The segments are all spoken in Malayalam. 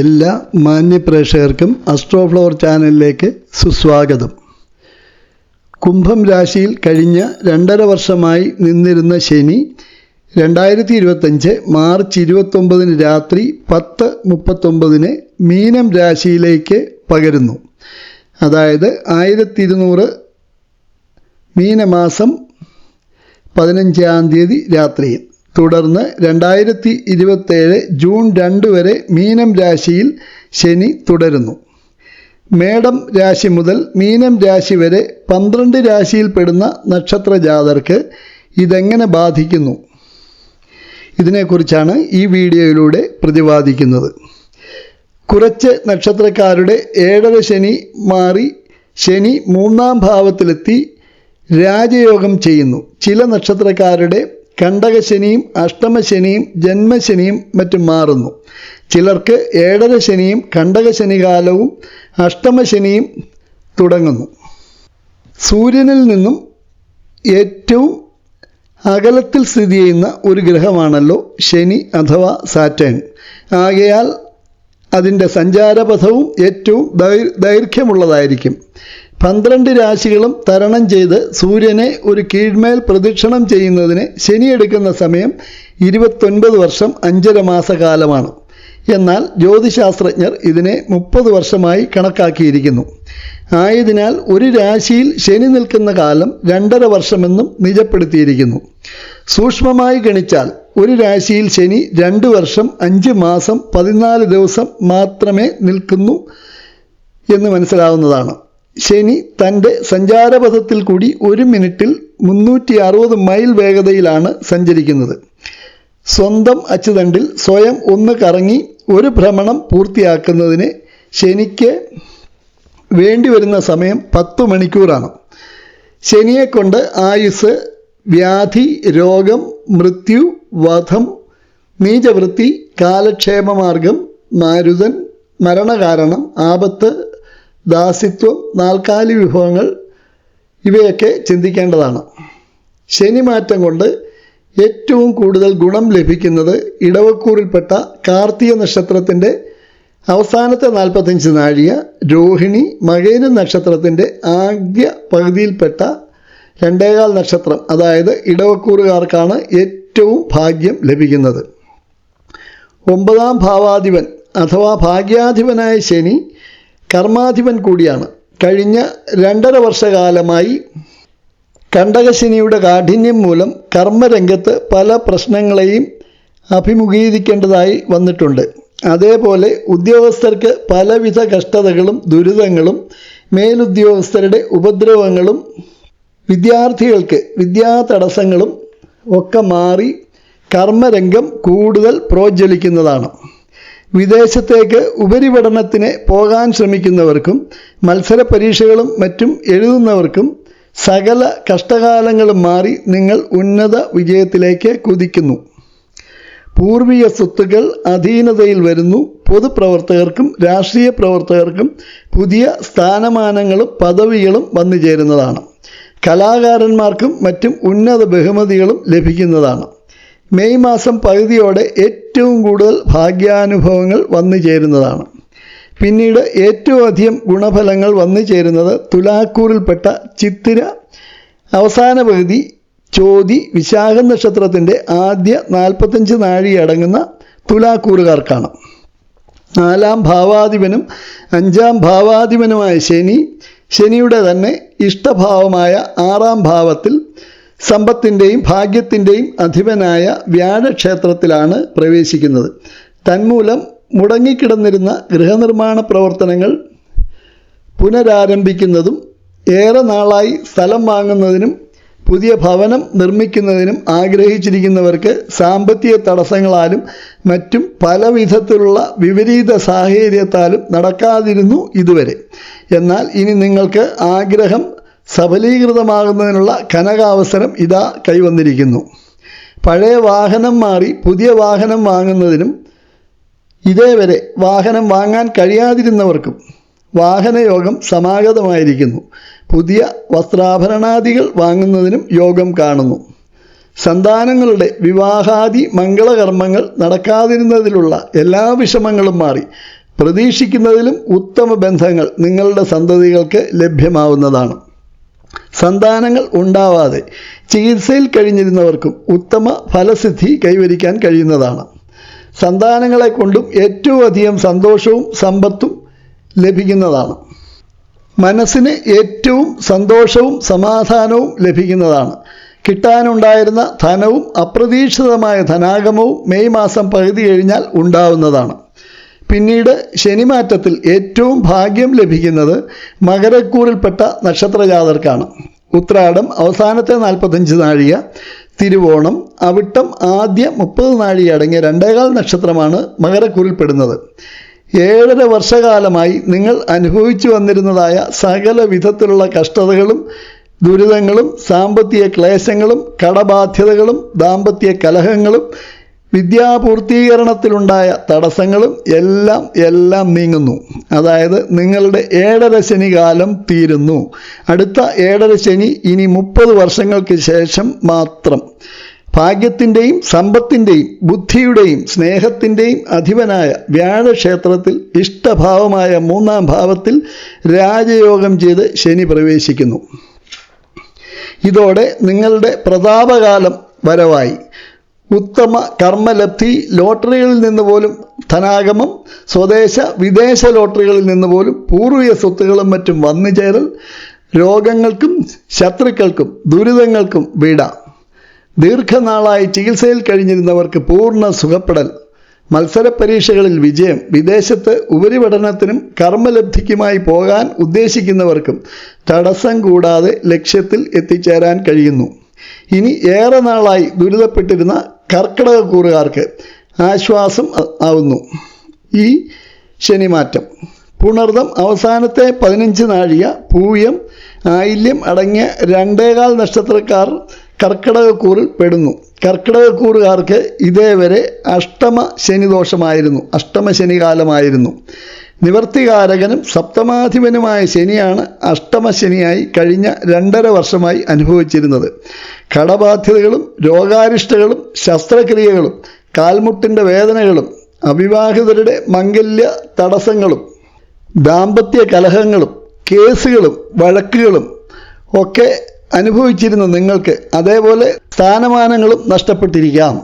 എല്ലാ മാന്യ പ്രേക്ഷകർക്കും അസ്ട്രോഫ്ലവർ ചാനലിലേക്ക് സുസ്വാഗതം. കുംഭം രാശിയിൽ കഴിഞ്ഞ രണ്ടര വർഷമായി നിന്നിരുന്ന ശനി രണ്ടായിരത്തി ഇരുപത്തഞ്ച് മാർച്ച് ഇരുപത്തൊമ്പതിന് രാത്രി പത്ത് മുപ്പത്തൊമ്പതിന് മീനം രാശിയിലേക്ക് പകരുന്നു. അതായത് ആയിരത്തി ഇരുന്നൂറ് മീനമാസം പതിനഞ്ചാം തീയതി രാത്രിയിൽ. തുടർന്ന് രണ്ടായിരത്തി ഇരുപത്തേഴ് ജൂൺ രണ്ട് വരെ മീനം രാശിയിൽ ശനി തുടരുന്നു. മേടം രാശി മുതൽ മീനം രാശി വരെ പന്ത്രണ്ട് രാശിയിൽപ്പെടുന്ന നക്ഷത്ര ജാതർക്ക് ഇതെങ്ങനെ ബാധിക്കുന്നു? ഇതിനെക്കുറിച്ചാണ് ഈ വീഡിയോയിലൂടെ പ്രതിപാദിക്കുന്നത്. കുറച്ച് നക്ഷത്രക്കാരുടെ ഏഴര ശനി മാറി ശനി മൂന്നാം ഭാവത്തിലെത്തി രാജയോഗം ചെയ്യുന്നു. ചില നക്ഷത്രക്കാരുടെ കണ്ടകശനിയും അഷ്ടമശനിയും ജന്മശനിയും മറ്റും മാറുന്നു. ചിലർക്ക് ഏഴര ശനിയും കണ്ടകശനി കാലവും അഷ്ടമശനിയും തുടങ്ങുന്നു. സൂര്യനിൽ നിന്നും ഏറ്റവും അകലത്തിൽ സ്ഥിതി ചെയ്യുന്ന ഒരു ഗ്രഹമാണല്ലോ ശനി അഥവാ സാറ്റേൺ. ആകയാൽ അതിന്റെ സഞ്ചാരപഥവും ഏറ്റവും ദൈർ ദൈർഘ്യമുള്ളതായിരിക്കും. പന്ത്രണ്ട് രാശികളും തരണം ചെയ്ത് സൂര്യനെ ഒരു കീഴ്മേൽ പ്രദക്ഷിണം ചെയ്യുന്നതിന് ശനി എടുക്കുന്ന സമയം ഇരുപത്തൊൻപത് വർഷം അഞ്ചര മാസകാലമാണ്. എന്നാൽ ജ്യോതിശാസ്ത്രജ്ഞർ ഇതിനെ മുപ്പത് വർഷമായി കണക്കാക്കിയിരിക്കുന്നു. ആയതിനാൽ ഒരു രാശിയിൽ ശനി നിൽക്കുന്ന കാലം രണ്ടര വർഷമെന്നും നിജപ്പെടുത്തിയിരിക്കുന്നു. സൂക്ഷ്മമായി ഗണിച്ചാൽ ഒരു രാശിയിൽ ശനി രണ്ട് വർഷം അഞ്ച് മാസം പതിനാല് ദിവസം മാത്രമേ നിൽക്കുന്നു എന്ന് മനസ്സിലാവുന്നതാണ്. ശനി തന്റെ സഞ്ചാരപഥത്തിൽ കൂടി ഒരു മിനിറ്റിൽ മുന്നൂറ്റി അറുപത് മൈൽ വേഗതയിലാണ് സഞ്ചരിക്കുന്നത്. സ്വന്തം അച്ചുതണ്ടിൽ സ്വയം ഒന്ന് കറങ്ങി ഒരു ഭ്രമണം പൂർത്തിയാക്കുന്നതിന് ശനിക്ക് വേണ്ടിവരുന്ന സമയം പത്തു മണിക്കൂറാണ്. ശനിയെക്കൊണ്ട് ആയുസ് വ്യാധി രോഗം മൃത്യു വധം നീചവൃത്തി കാലക്ഷേമമാർഗം മാരുതൻ മരണകാരണം ആപത്ത് ദാസിത്വം നാൽക്കാലി വിഭവങ്ങൾ ഇവയൊക്കെ ചിന്തിക്കേണ്ടതാണ്. ശനി മാറ്റം കൊണ്ട് ഏറ്റവും കൂടുതൽ ഗുണം ലഭിക്കുന്നത് ഇടവക്കൂറിൽപ്പെട്ട കാർത്തിക നക്ഷത്രത്തിന്റെ അവസാനത്തെ നാൽപ്പത്തഞ്ച് നാഴിക രോഹിണി മകേന നക്ഷത്രത്തിന്റെ ആദ്യ പകുതിയിൽപ്പെട്ട രണ്ടേകാൽ നക്ഷത്രം അതായത് ഇടവക്കൂറുകാർക്കാണ് ഏറ്റവും ഭാഗ്യം ലഭിക്കുന്നത്. ഒമ്പതാം ഭാവാധിപൻ അഥവാ ഭാഗ്യാധിപനായ ശനി കർമാധിപൻ കൂടിയാണ്. കഴിഞ്ഞ രണ്ടര വർഷകാലമായി കണ്ടകശനിയുടെ കാഠിന്യം മൂലം കർമ്മരംഗത്ത് പല പ്രശ്നങ്ങളെയും അഭിമുഖീകരിക്കേണ്ടതായി വന്നിട്ടുണ്ട്. അതേപോലെ ഉദ്യോഗസ്ഥർക്ക് പലവിധ കഷ്ടതകളും ദുരിതങ്ങളും മേലുദ്യോഗസ്ഥരുടെ ഉപദ്രവങ്ങളും വിദ്യാർത്ഥികൾക്ക് വിദ്യാ തടസ്സങ്ങളും ഒക്കെ മാറി കർമ്മരംഗം കൂടുതൽ പ്രോജ്വലിക്കുന്നതാണ്. വിദേശത്തേക്ക് ഉപരിപഠനത്തിന് പോകാൻ ശ്രമിക്കുന്നവർക്കും മത്സര പരീക്ഷകളും മറ്റും എഴുതുന്നവർക്കും സകല കഷ്ടകാലങ്ങളും മാറി നിങ്ങൾ ഉന്നത വിജയത്തിലേക്ക് കുതിക്കുന്നു. പൂർവീയ സ്വത്തുക്കൾ അധീനതയിൽ വരുന്നു. പൊതുപ്രവർത്തകർക്കും രാഷ്ട്രീയ പ്രവർത്തകർക്കും പുതിയ സ്ഥാനമാനങ്ങളും പദവികളും വന്നു ചേരുന്നതാണ് കലാകാരന്മാർക്കും മറ്റും ഉന്നത ബഹുമതികളും ലഭിക്കുന്നതാണ്. മെയ് മാസം പകുതിയോടെ ഏറ്റവും കൂടുതൽ ഭാഗ്യാനുഭവങ്ങൾ വന്നു ചേരുന്നതാണ്. പിന്നീട് ഏറ്റവും അധികം ഗുണഫലങ്ങൾ വന്നു ചേരുന്നത് തുലാക്കൂറിൽപ്പെട്ട ചിത്തിര അവസാന പകുതി ചോതി വിശാഖ നക്ഷത്രത്തിന്റെ ആദ്യ നാൽപ്പത്തഞ്ച് നാഴി അടങ്ങുന്ന തുലാക്കൂറുകാർക്കാണ്. നാലാം ഭാവാധിപനും അഞ്ചാം ഭാവാധിപനുമായ ശനി ശനിയുടെ തന്നെ ഇഷ്ടഭാവമായ ആറാം ഭാവത്തിൽ സമ്പത്തിന്റെയും ഭാഗ്യത്തിന്റെയും അധിപനായ വ്യാഴക്ഷേത്രത്തിലാണ് പ്രവേശിക്കുന്നത്. തന്മൂലം മുടങ്ങിക്കിടന്നിരുന്ന ഗൃഹനിർമ്മാണ പ്രവർത്തനങ്ങൾ പുനരാരംഭിക്കുന്നതും ഏറെ നാളായി സ്ഥലം വാങ്ങുന്നതിനും പുതിയ ഭവനം നിർമ്മിക്കുന്നതിനും ആഗ്രഹിച്ചിരിക്കുന്നവർക്ക് സാമ്പത്തിക തടസ്സങ്ങളാലും മറ്റും പല വിധത്തിലുള്ള വിപരീത സാഹചര്യത്താലും നടക്കാതിരുന്നു ഇതുവരെ. എന്നാൽ ഇനി നിങ്ങൾക്ക് ആഗ്രഹം സഫലീകൃതമാകുന്നതിനുള്ള കനകാവസരം ഇതാ കൈവന്നിരിക്കുന്നു. പഴയ വാഹനം മാറി പുതിയ വാഹനം വാങ്ങുന്നതിനും ഇതേവരെ വാഹനം വാങ്ങാൻ കഴിയാതിരുന്നവർക്കും വാഹനയോഗം സമാഗതമായിരിക്കുന്നു. പുതിയ വസ്ത്രാഭരണാദികൾ വാങ്ങുന്നതിനും യോഗം കാണുന്നു. സന്താനങ്ങളുടെ വിവാഹാദി മംഗളകർമ്മങ്ങൾ നടക്കാതിരുന്നതിലുള്ള എല്ലാ വിഷമങ്ങളും മാറി. പ്രതീക്ഷിക്കുന്നതിലും ഉത്തമ ബന്ധങ്ങൾ നിങ്ങളുടെ സന്തതികൾക്ക് ലഭ്യമാവുന്നതാണ്. സന്താനങ്ങൾ ഉണ്ടാവാതെ ചികിത്സയിൽ കഴിഞ്ഞിരുന്നവർക്കും ഉത്തമ ഫലസിദ്ധി കൈവരിക്കാൻ കഴിയുന്നതാണ്. സന്താനങ്ങളെ കൊണ്ടും ഏറ്റവും അധികം സന്തോഷവും സമ്പത്തും ലഭിക്കുന്നതാണ്. മനസ്സിന് ഏറ്റവും സന്തോഷവും സമാധാനവും ലഭിക്കുന്നതാണ്. കിട്ടാനുണ്ടായിരുന്ന ധനവും അപ്രതീക്ഷിതമായ ധനാഗമവും മെയ് മാസം പകുതി കഴിഞ്ഞാൽ ഉണ്ടാവുന്നതാണ്. പിന്നീട് ശനിമാറ്റത്തിൽ ഏറ്റവും ഭാഗ്യം ലഭിക്കുന്നത് മകരക്കൂറിൽപ്പെട്ട നക്ഷത്രജാതർക്കാണ്. ഉത്രാടം അവസാനത്തെ നാൽപ്പത്തഞ്ച് നാഴിക തിരുവോണം അവിട്ടം ആദ്യ മുപ്പത് നാഴിക അടങ്ങിയ രണ്ടേകാൽ നക്ഷത്രമാണ് മകരക്കൂറിൽപ്പെടുന്നത്. ഏഴര വർഷകാലമായി നിങ്ങൾ അനുഭവിച്ചു വന്നിരുന്നതായ സകല വിധത്തിലുള്ള കഷ്ടതകളും ദുരിതങ്ങളും സാമ്പത്തിക ക്ലേശങ്ങളും കടബാധ്യതകളും ദാമ്പത്യ കലഹങ്ങളും വിദ്യാപൂർത്തീകരണത്തിലുണ്ടായ തടസ്സങ്ങളും എല്ലാം എല്ലാം നീങ്ങുന്നു. അതായത് നിങ്ങളുടെ ഏഴര ശനി കാലം തീരുന്നു. അടുത്ത ഏഴര ശനി ഇനി മുപ്പത് വർഷങ്ങൾക്ക് ശേഷം മാത്രം. ഭാഗ്യത്തിന്റെയും സമ്പത്തിന്റെയും ബുദ്ധിയുടെയും സ്നേഹത്തിന്റെയും അധിപനായ വ്യാഴക്ഷേത്രത്തിൽ ഇഷ്ടഭാവമായ മൂന്നാം ഭാവത്തിൽ രാജയോഗം ചെയ്ത് ശനി പ്രവേശിക്കുന്നു. ഇതോടെ നിങ്ങളുടെ പ്രതാപകാലം വരവായി. ഉത്തമ കർമ്മലബ്ധി ലോട്ടറികളിൽ നിന്ന് പോലും ധനാഗമം സ്വദേശ വിദേശ ലോട്ടറികളിൽ നിന്ന് പോലും പൂർവിക സ്വത്തുകളും മറ്റും വന്നു ചേരൽ. രോഗങ്ങൾക്കും ശത്രുക്കൾക്കും ദുരിതങ്ങൾക്കും വീട. ദീർഘനാളായി ചികിത്സയിൽ കഴിഞ്ഞിരുന്നവർക്ക് പൂർണ സുഖപ്പെടൽ. മത്സര പരീക്ഷകളിൽ വിജയം. വിദേശത്ത് ഉപരിപഠനത്തിനും കർമ്മലബ്ധിക്കുമായി പോകാൻ ഉദ്ദേശിക്കുന്നവർക്കും തടസ്സം കൂടാതെ ലക്ഷ്യത്തിൽ എത്തിച്ചേരാൻ കഴിയുന്നു. ഇനി ഏറെ നാളായി ദുരിതപ്പെട്ടിരുന്ന കർക്കിടകക്കൂറുകാർക്ക് ആശ്വാസം ആവുന്നു. ഈ ശനിമാറ്റം. പുണർദം അവസാനത്തെ പതിനഞ്ച് നാഴിക പൂയം ആയില്യം അടങ്ങിയ രണ്ടേകാൽ നക്ഷത്രക്കാർ കർക്കിടകക്കൂറിൽ പെടുന്നു. കർക്കിടകക്കൂറുകാർക്ക് ഇതേവരെ അഷ്ടമ ശനിദോഷമായിരുന്നു. അഷ്ടമ ശനികാലമായിരുന്നു. നിവർത്തികാരകനും സപ്തമാധിപനുമായ ശനിയാണ് അഷ്ടമശനിയായി കഴിഞ്ഞ രണ്ടര വർഷമായി അനുഭവിച്ചിരുന്നത്. കടബാധ്യതകളും രോഗാരിഷ്ടകളും ശസ്ത്രക്രിയകളും കാൽമുട്ടിന്റെ വേദനകളും അവിവാഹിതരുടെ മംഗല്യ തടസ്സങ്ങളും ദാമ്പത്യ കലഹങ്ങളും കേസുകളും വഴക്കുകളും ഒക്കെ അനുഭവിച്ചിരുന്ന നിങ്ങൾക്ക് അതേപോലെ സ്ഥാനമാനങ്ങളും നഷ്ടപ്പെട്ടിരിക്കാം.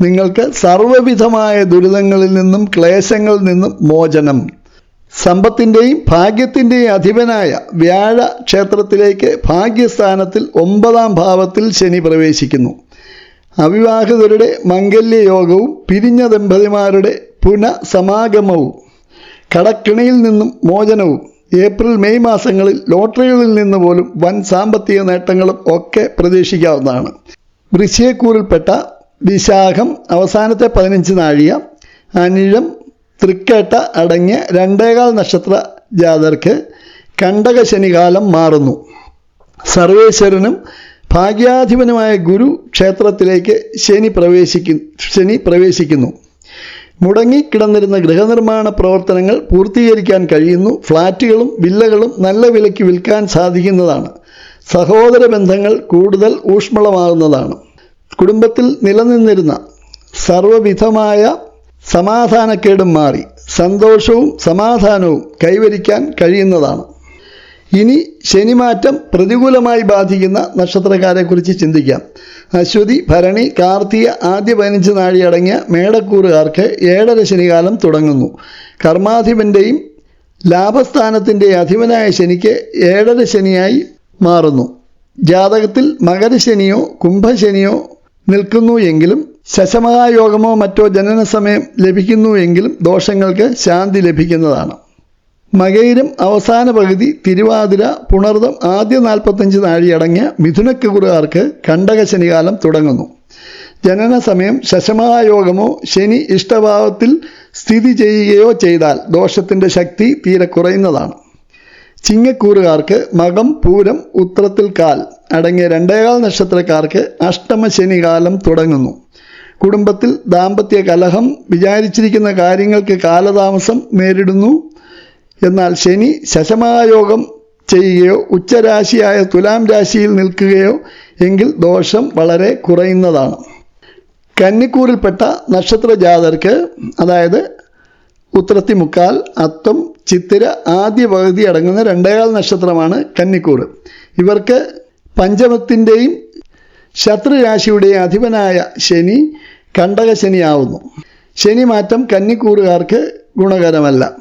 നിങ്ങൾക്ക് സർവവിധമായ ദുരിതങ്ങളിൽ നിന്നും ക്ലേശങ്ങളിൽ നിന്നും മോചനം. സമ്പത്തിന്റെയും ഭാഗ്യത്തിന്റെയും അധിപനായ വ്യാഴ ക്ഷേത്രത്തിലേക്ക് ഭാഗ്യസ്ഥാനത്തിൽ ഒമ്പതാം ഭാവത്തിൽ ശനി പ്രവേശിക്കുന്നു. അവിവാഹിതരുടെ മംഗല്യയോഗവും പിരിഞ്ഞ ദമ്പതിമാരുടെ പുനഃസമാഗമവും കടക്കിണിയിൽ നിന്നും മോചനവും ഏപ്രിൽ മെയ് മാസങ്ങളിൽ ലോട്ടറികളിൽ നിന്ന് പോലും വൻ സാമ്പത്തിക നേട്ടങ്ങളും ഒക്കെ പ്രതീക്ഷിക്കാവുന്നതാണ്. വൃശ്യക്കൂറിൽപ്പെട്ട വിശാഖം അവസാനത്തെ പതിനഞ്ച് നാഴിക അനിഴം തൃക്കേട്ട അടങ്ങിയ രണ്ടേകാൽ നക്ഷത്ര ജാതർക്ക് കണ്ടക ശനികാലം മാറുന്നു. സർവേശ്വരനും ഭാഗ്യാധിപനുമായ ഗുരു ക്ഷേത്രത്തിലേക്ക് ശനി പ്രവേശിക്കുന്നു ശനി പ്രവേശിക്കുന്നു. മുടങ്ങിക്കിടന്നിരുന്ന ഗൃഹനിർമ്മാണ പ്രവർത്തനങ്ങൾ പൂർത്തീകരിക്കാൻ കഴിയുന്നു. ഫ്ലാറ്റുകളും വില്ലകളും നല്ല വിലയ്ക്ക് വിൽക്കാൻ സാധിക്കുന്നതാണ്. സഹോദര ബന്ധങ്ങൾ കൂടുതൽ ഊഷ്മളമാകുന്നതാണ്. കുടുംബത്തിൽ നിലനിന്നിരുന്ന സർവവിധമായ സമാധാനക്കേടും മാറി സന്തോഷവും സമാധാനവും കൈവരിക്കാൻ കഴിയുന്നതാണ്. ഇനി ശനിമാറ്റം പ്രതികൂലമായി ബാധിക്കുന്ന നക്ഷത്രക്കാരെക്കുറിച്ച് ചിന്തിക്കാം. അശ്വതി ഭരണി കാർത്തിക ആദ്യ പതിനഞ്ച് നാഴി അടങ്ങിയ മേടക്കൂറുകാർക്ക് ഏഴര ശനികാലം തുടങ്ങുന്നു. കർമാധിപന്റെയും ലാഭസ്ഥാനത്തിന്റെ അധിപനായ ശനിക്ക് ഏഴര ശനിയായി മാറുന്നു. ജാതകത്തിൽ മകരശനിയോ കുംഭശനിയോ നിൽക്കുന്നു എങ്കിലും ശശമഹായോഗമോ മറ്റോ ജനന സമയം ലഭിക്കുന്നു എങ്കിലും ദോഷങ്ങൾക്ക് ശാന്തി ലഭിക്കുന്നതാണ്. മകയിലും അവസാന പകുതി തിരുവാതിര പുണർദം ആദ്യ നാൽപ്പത്തഞ്ച് നാഴിയടങ്ങിയ മിഥുനക്കുറുകാർക്ക് കണ്ടകശനികാലം തുടങ്ങുന്നു. ജനന സമയം ശശമഹായോഗമോ ശനി ഇഷ്ടഭാവത്തിൽ സ്ഥിതി ചെയ്യുകയോ ചെയ്താൽ ദോഷത്തിന്റെ ശക്തി തീരെ കുറയുന്നതാണ്. ചിങ്ങക്കൂറുകാർക്ക് മകം പൂരം ഉത്രത്തിൽ കാൽ അടങ്ങിയ രണ്ടേകാൽ നക്ഷത്രക്കാർക്ക് അഷ്ടമ ശനികാലം തുടങ്ങുന്നു. കുടുംബത്തിൽ ദാമ്പത്യ കലഹം വിചാരിച്ചിരിക്കുന്ന കാര്യങ്ങൾക്ക് കാലതാമസം നേരിടുന്നു. എന്നാൽ ശനി ശശമായോഗം ചെയ്യുകയോ ഉച്ചരാശിയായ തുലാം രാശിയിൽ നിൽക്കുകയോ എങ്കിൽ ദോഷം വളരെ കുറയുന്നതാണ്. കന്നിക്കൂറിൽപ്പെട്ട നക്ഷത്ര ജാതർക്ക് അതായത് ഉത്രത്തിമുക്കാൽ അത്തം ചിത്തിര ആദ്യ പകുതി അടങ്ങുന്ന രണ്ടേകാൽ നക്ഷത്രമാണ് കന്നിക്കൂർ ഇവർക്ക് പഞ്ചമത്തിന്റെയും ശത്രുരാശിയുടെയും അധിപനായ ശനി കണ്ടക ശനിയാവുന്നു. ശനി മാറ്റം കന്നിക്കൂറുകാർക്ക് ഗുണകരമല്ല.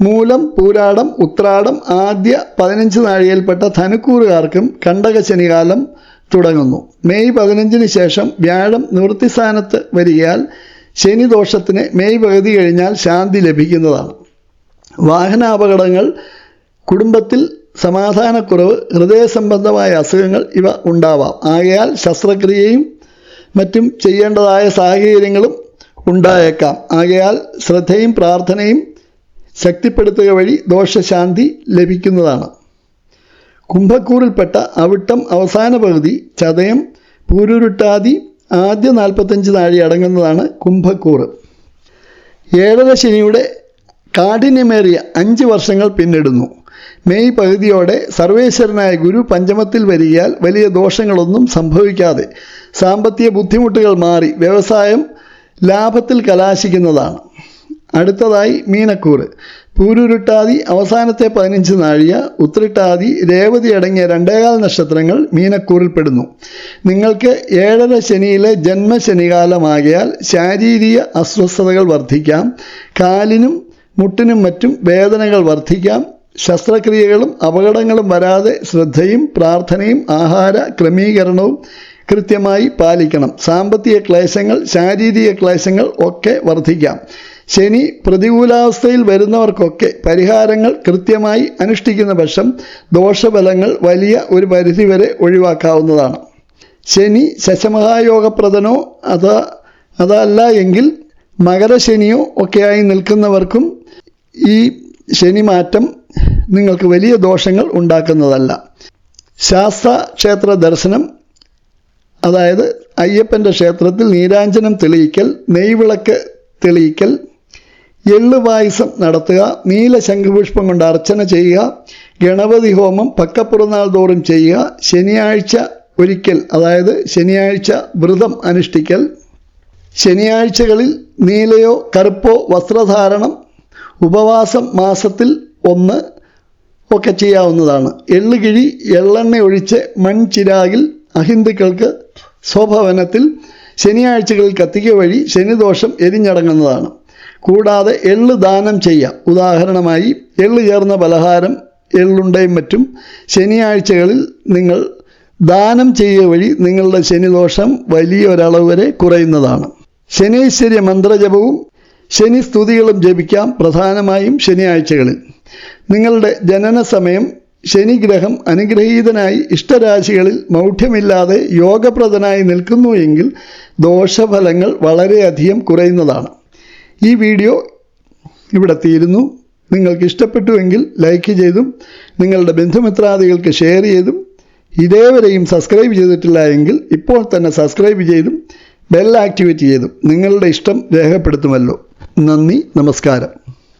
മൂലം പൂരാടം ഉത്രാടം ആദ്യ പതിനഞ്ച് നാഴികയിൽപ്പെട്ട ധനുക്കൂറുകാർക്കും കണ്ടക ശനികാലം തുടങ്ങുന്നു. മെയ് പതിനഞ്ചിന് ശേഷം വ്യാഴം നിവൃത്തിസ്ഥാനത്ത് വരികയാൽ ശനിദോഷത്തിന് മെയ് പകുതി കഴിഞ്ഞാൽ ശാന്തി ലഭിക്കുന്നതാണ്. വാഹനാപകടങ്ങൾ കുടുംബത്തിൽ സമാധാനക്കുറവ് ഹൃദയ സംബന്ധമായ അസുഖങ്ങൾ ഇവ ഉണ്ടാവാം. ആകയാൽ ശസ്ത്രക്രിയയും മറ്റും ചെയ്യേണ്ടതായ സാഹചര്യങ്ങളും ഉണ്ടായേക്കാം. ആകയാൽ ശ്രദ്ധയും പ്രാർത്ഥനയും ശക്തിപ്പെടുത്തുക വഴി ദോഷശാന്തി ലഭിക്കുന്നതാണ്. കുംഭക്കൂറിൽപ്പെട്ട അവിട്ടം അവസാന പകുതി ചതയം പൂരുരുട്ടാതി ആദ്യ നാൽപ്പത്തഞ്ച് നാഴി അടങ്ങുന്നതാണ് കുംഭക്കൂറ്. ഏഴര ശനിയുടെ കാഠിന്യമേറിയ അഞ്ച് വർഷങ്ങൾ പിന്നിടുന്നു. മെയ് പകുതിയോടെ സർവേശ്വരനായ ഗുരു പഞ്ചമത്തിൽ വരികയാൽ വലിയ ദോഷങ്ങളൊന്നും സംഭവിക്കാതെ സാമ്പത്തിക ബുദ്ധിമുട്ടുകൾ മാറി വ്യവസായം ലാഭത്തിൽ കലാശിക്കുന്നതാണ്. അടുത്തതായി മീനക്കൂറ്. പൂരുരുട്ടാതി അവസാനത്തെ പതിനഞ്ച് നാഴിക ഉത്രിട്ടാതി രേവതി അടങ്ങിയ രണ്ടേകാൽ നക്ഷത്രങ്ങൾ മീനക്കൂറിൽപ്പെടുന്നു നിങ്ങൾക്ക് ഏഴര ശനിയിലെ ജന്മശനികാലമാകിയാൽ ശാരീരിക അസ്വസ്ഥതകൾ വർദ്ധിക്കാം. കാലിനും മുട്ടിനും മറ്റും വേദനകൾ വർദ്ധിക്കാം. ശസ്ത്രക്രിയകളും അപകടങ്ങളും വരാതെ ശ്രദ്ധയും പ്രാർത്ഥനയും ആഹാര ക്രമീകരണവും കൃത്യമായി പാലിക്കണം. സാമ്പത്തിക ക്ലേശങ്ങൾ ശാരീരിക ക്ലേശങ്ങൾ ഒക്കെ വർദ്ധിക്കാം. ശനി പ്രതികൂലാവസ്ഥയിൽ വരുന്നവർക്കൊക്കെ പരിഹാരങ്ങൾ കൃത്യമായി അനുഷ്ഠിക്കുന്ന പക്ഷം ദോഷഫലങ്ങൾ വലിയ ഒരു പരിധിവരെ ഒഴിവാക്കാവുന്നതാണ്. ശനി ശശമഹായോഗപ്രദനോ അത അതല്ല എങ്കിൽ മകരശനിയോ ഒക്കെയായി നിൽക്കുന്നവർക്കും ഈ ശനിമാറ്റം നിങ്ങൾക്ക് വലിയ ദോഷങ്ങൾ ഉണ്ടാക്കുന്നതല്ല. ശാസ്ത്ര ക്ഷേത്ര ദർശനം അതായത് അയ്യപ്പന്റെ ക്ഷേത്രത്തിൽ നീരാഞ്ജനം തെളിയിക്കൽ നെയ്വിളക്ക് തെളിയിക്കൽ എള്ളു പായസം നടത്തുക നീല ശംഖുപുഷ്പം കൊണ്ട് അർച്ചന ചെയ്യുക ഗണപതി ഹോമം പക്കപ്പുറനാൾ തോറും ചെയ്യുക ശനിയാഴ്ച ഒരിക്കൽ അതായത് ശനിയാഴ്ച വ്രതം അനുഷ്ഠിക്കൽ ശനിയാഴ്ചകളിൽ നീലയോ കറുപ്പോ വസ്ത്രധാരണം ഉപവാസം മാസത്തിൽ ഒന്ന് ഒക്കെ ചെയ്യാവുന്നതാണ്. എള്ളുകിഴി എള്ളെണ്ണ ഒഴിച്ച് മൺചിരാകിൽ അഹിന്ദുക്കൾക്ക് സ്വഭവനത്തിൽ ശനിയാഴ്ചകളിൽ കത്തിക്കുക വഴി ശനിദോഷം എരിഞ്ഞടങ്ങുന്നതാണ്. കൂടാതെ എള്ള് ദാനം ചെയ്യാം. ഉദാഹരണമായി എള്ള് ചേർന്ന പലഹാരം എള്ളുണ്ടയും മറ്റും ശനിയാഴ്ചകളിൽ നിങ്ങൾ ദാനം ചെയ്യുക വഴി നിങ്ങളുടെ ശനിദോഷം വലിയൊരളവ് വരെ കുറയുന്നതാണ്. ശനീശ്വര്യ മന്ത്രജപവും ശനി സ്തുതികളും ജപിക്കാം പ്രധാനമായും ശനിയാഴ്ചകളിൽ. നിങ്ങളുടെ ജനന സമയം ശനിഗ്രഹം അനുഗ്രഹീതനായി ഇഷ്ടരാശികളിൽ മൗഢ്യമില്ലാതെ യോഗപ്രദനായി നിൽക്കുന്നു എങ്കിൽ ദോഷഫലങ്ങൾ വളരെയധികം കുറയുന്നതാണ്. ഈ വീഡിയോ ഇവിടെ തീരുന്നു. നിങ്ങൾക്ക് ഇഷ്ടപ്പെട്ടുവെങ്കിൽ ലൈക്ക് ചെയ്തും നിങ്ങളുടെ ബന്ധുമിത്രാദികൾക്ക് ഷെയർ ചെയ്തും ഇതേവരെയും സബ്സ്ക്രൈബ് ചെയ്തിട്ടില്ല എങ്കിൽ ഇപ്പോൾ തന്നെ സബ്സ്ക്രൈബ് ചെയ്തും ബെൽ ആക്ടിവേറ്റ് ചെയ്തും നിങ്ങളുടെ ഇഷ്ടം രേഖപ്പെടുത്തുമല്ലോ. നന്ദി നമസ്കാരം.